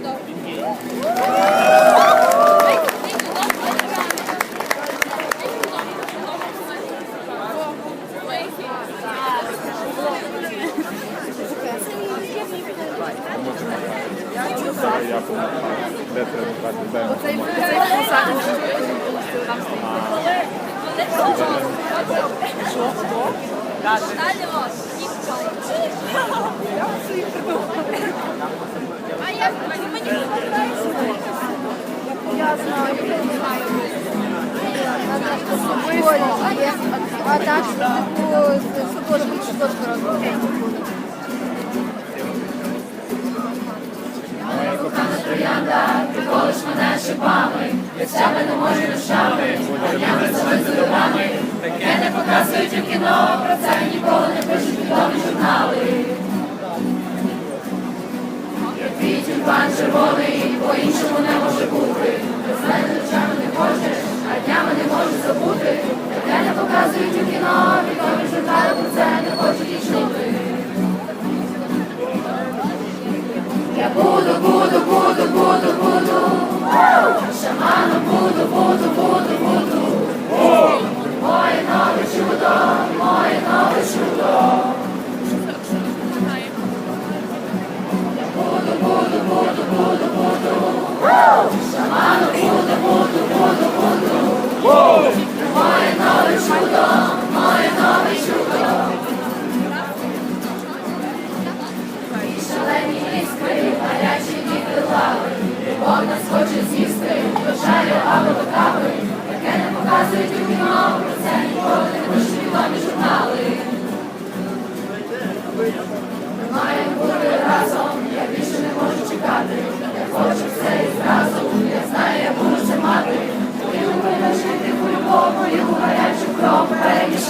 Що? Що? Алло, нічого. школьні, а так ну, садочки чи садочки розробляють. Моя кохана троянда, ти колиш мене шипами, від себе не можу рушати, я перед себе зубами. Таке не показують в кіно, про це ніколи не пишуть відомі журнали. Як твій тюльпан червоний, по-іншому не можна.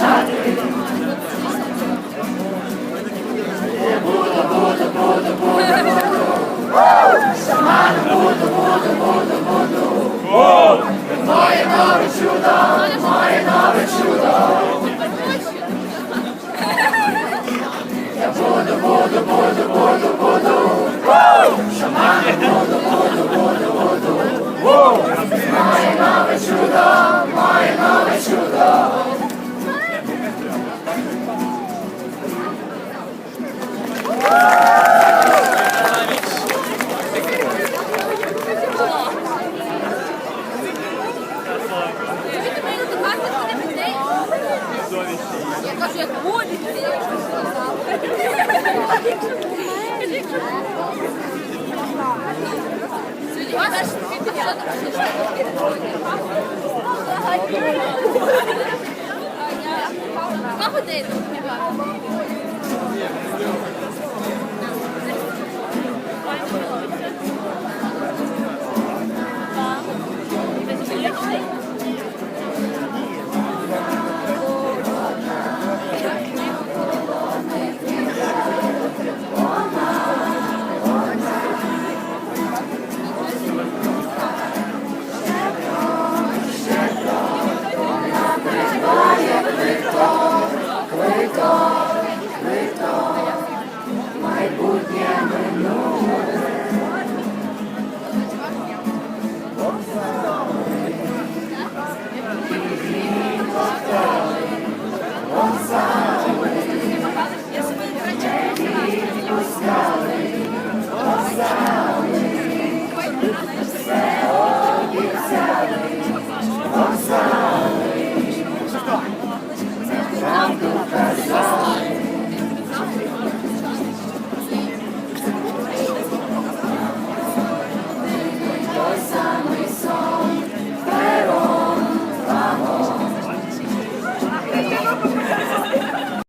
шати. Буду, буду, буду, буду, буду. Шаманом буду, буду, буду. Я кажу, як моліться, я вже сказала. Два години.